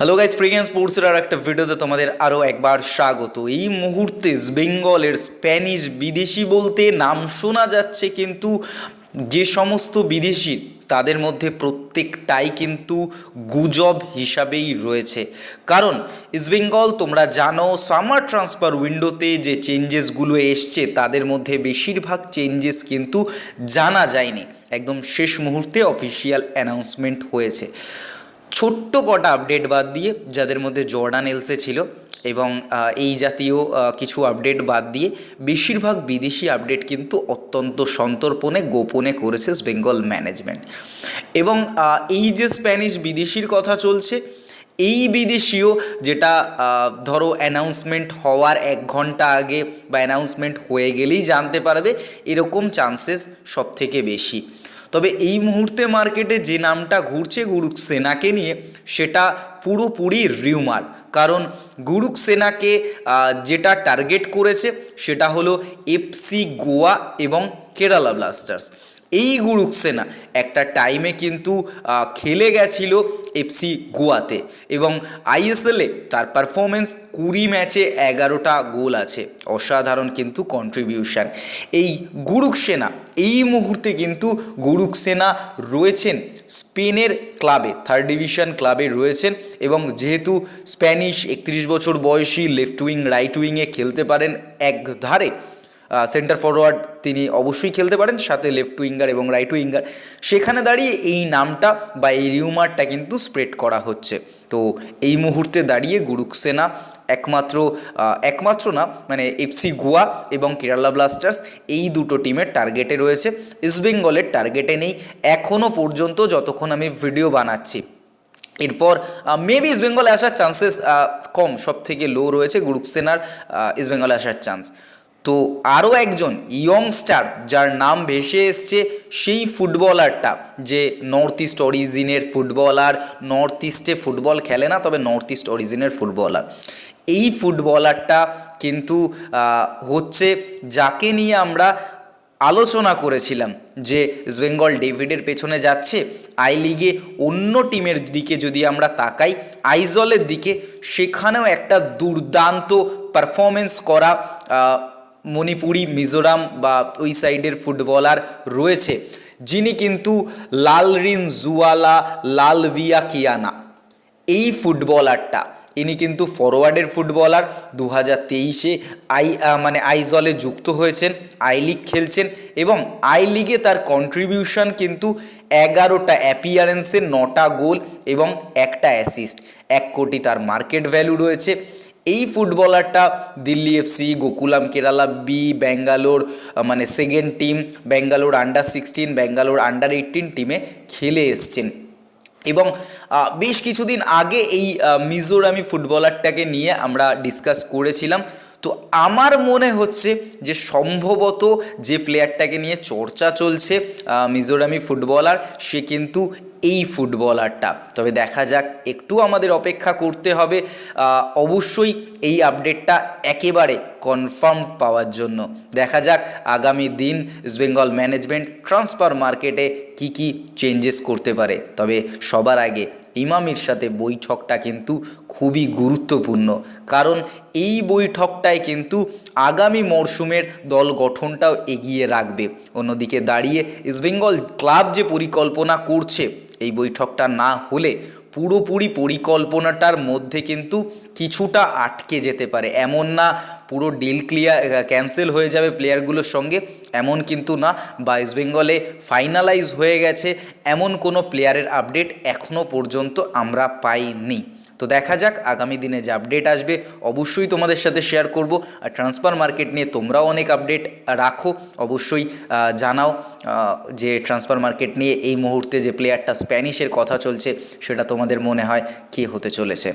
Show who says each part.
Speaker 1: Hello guys ফ্রিগেন স্পোর্টসের আর একটা ভিডিওতে তোমাদের আরও একবার স্বাগত। এই মুহূর্তে বেঙ্গলের স্প্যানিশ বিদেশি বলতে নাম শোনা যাচ্ছে কিন্তু যে সমস্ত বিদেশি, তাদের মধ্যে প্রত্যেকটাই কিন্তু গুজব হিসাবেই রয়েছে। কারণ ইস্টবেঙ্গল তোমরা জানো সামার ট্রান্সফার উইন্ডোতে যে চেঞ্জেসগুলো এসছে, তাদের মধ্যে বেশিরভাগ চেঞ্জেস কিন্তু জানা যায়নি। একদম শেষ মুহূর্তে অফিসিয়াল অ্যানাউন্সমেন্ট হয়েছে। ছোট্ট কটা আপডেট বাদ দিয়ে যাদের মধ্যে জর্ডান, এলসে ছিল এবং এই জাতীয় কিছু আপডেট বাদ দিয়ে বেশিরভাগ বিদেশি আপডেট কিন্তু অত্যন্ত সন্তর্পণে, গোপনে করেছে বেঙ্গল ম্যানেজমেন্ট এবং এই যে স্প্যানিশ বিদেশির কথা চলছে, এই বিদেশিও যেটা ধরো অ্যানাউন্সমেন্ট হওয়ার এক ঘণ্টা আগে বা অ্যানাউন্সমেন্ট হয়ে গেলেই জানতে পারবে, এরকম চান্সেস সব থেকে বেশি। তবে এই মুহূর্তে মার্কেটে যে নামটা ঘুরছে গুরুক সেনাকে নিয়ে, সেটা পুরোপুরি রিউমার কারণ গুরুক সেনাকে যেটা টার্গেট করেছে, সেটা হলো এফসি গোয়া এবং কেরালা ব্লাস্টার্স। এই গুরুক সেনা একটা টাইমে কিন্তু খেলে গেছিল এফসি গোয়াতে এবং আইএসএলে তার পারফরমেন্স কুড়ি ম্যাচে এগারোটা গোল আছে। অসাধারণ কিন্তু কন্ট্রিবিউশন এই গুরুক সেনা এই মুহূর্তে কিন্তু গুরুক সেনা রয়েছেন স্পেনের ক্লাবে থার্ড ডিভিশন ক্লাবে রয়েছেন এবং যেহেতু স্প্যানিশ একত্রিশ বছর বয়সী লেফট উইং রাইট উইংয়ে খেলতে পারেন এক ধারে সেন্টার ফরওয়ার্ড তিনি অবশ্যই খেলতে পারেন, সাথে লেফট উইঙ্গার এবং রাইট উইঙ্গার সেখানে দাঁড়িয়ে এই নামটা বা এই রিউমারটা কিন্তু স্প্রেড করা হচ্ছে। তো এই মুহূর্তে দাঁড়িয়ে গুরুক সেনা একমাত্র একমাত্র না মানে এফসি গোয়া এবং কেরালা ব্লাস্টার্স এই দুটো টিমের টার্গেটে রয়েছে। ইস্টবেঙ্গলের টার্গেটে নেই। এখনও পর্যন্ত যতক্ষণ আমি ভিডিও বানাচ্ছি। এরপর মেবি ইস্টবেঙ্গলে আসার চান্সেস কম সব থেকে লো রয়েছে গুরুক সেনার ইস্টবেঙ্গলে আসার চান্স তো আরও একজন ইয়ংস্টার যার নাম ভেসে এসছে সেই ফুটবলারটা যে নর্থ ইস্ট অরিজিনের ফুটবলার নর্থ ইস্টে ফুটবল খেলে না, তবে নর্থ ইস্ট অরিজিনের ফুটবলার। এই ফুটবলারটা কিন্তু হচ্ছে যাকে নিয়ে আমরা আলোচনা করেছিলাম যে ইস্টবেঙ্গল ডেভিডের পেছনে যাচ্ছে আই লিগে অন্য টিমের দিকে যদি আমরা তাকাই আইজলের দিকে, সেখানেও একটা দুর্দান্ত পারফরমেন্স করা মণিপুরি, মিজোরাম বা ওই সাইডের ফুটবলার রয়েছে, যিনি কিন্তু লালরিন জুয়ালা, লালভিয়া কিয়ানা। এই ফুটবলারটা, ইনি কিন্তু ফরওয়ার্ডের ফুটবলার দু হাজার তেইশে আই মানে আইজলে যুক্ত হয়েছেন, আই লিগ খেলছেন এবং আই লিগে তার কন্ট্রিবিউশন কিন্তু এগারোটা অ্যাপিয়ারেন্সে নটা গোল এবং একটা অ্যাসিস্ট এক কোটি তার মার্কেট ভ্যালু রয়েছে। এই ফুটবলারটা দিল্লি এফসি গোকুলাম কেরালা বি ব্যাঙ্গালোর মানে second team Bangalore under sixteen Bangalore under eighteen টিমে খেলে এসছেন। এবং বেশ কিছুদিন আগে এই মিজোরামি ফুটবলারটাকে নিয়ে আমরা ডিসকাস করেছিলাম। তো আমার মনে হচ্ছে যে সম্ভবত যে প্লেয়ারটাকে নিয়ে চর্চা চলছে মিজোরামি ফুটবলার সে কিন্তু এই ফুটবলারটা তবে দেখা যাক, একটু আমাদের অপেক্ষা করতে হবে। অবশ্যই এই আপডেটটা একেবারে কনফার্ম পাওয়ার জন্য। দেখা যাক আগামী দিন ইস্টবেঙ্গল ম্যানেজমেন্ট ট্রান্সফার মার্কেটে কি কি চেঞ্জেস করতে পারে। তবে সবার আগে ইমামির সাথে বৈঠকটা কিন্তু খুবই গুরুত্বপূর্ণ। কারণ এই বৈঠকটায় কিন্তু আগামী মরশুমের দল গঠনটাও এগিয়ে রাখবে। অন্যদিকে দাঁড়িয়ে ইস্টবেঙ্গল ক্লাব যে পরিকল্পনা করছে, এই বৈঠকটা না হলে পুরোপুরি পরিকল্পনাটার মধ্যে কিন্তু কিছুটা আটকে যেতে পারে। এমন না পুরো ডিল ক্লিয়ার, ক্যান্সেল হয়ে যাবে প্লেয়ারগুলোর সঙ্গে। এমন কিন্তু না, বা ইস্টবেঙ্গলে ফাইনালাইজ হয়ে গেছে এমন কোনো প্লেয়ারের আপডেট এখনও পর্যন্ত আমরা পাইনি। তো দেখা যাক, আগামী দিনে যে আপডেট আসবে, অবশ্যই তোমাদের সাথে শেয়ার করব। আর ট্রান্সফার মার্কেট নিয়ে তোমরাও অনেক আপডেট রাখো। অবশ্যই জানাও যে ট্রান্সফার মার্কেট নিয়ে এই মুহূর্তে যে প্লেয়ারটা স্প্যানিশের কথা চলছে, সেটা তোমাদের মনে হয় কে হতে চলেছে।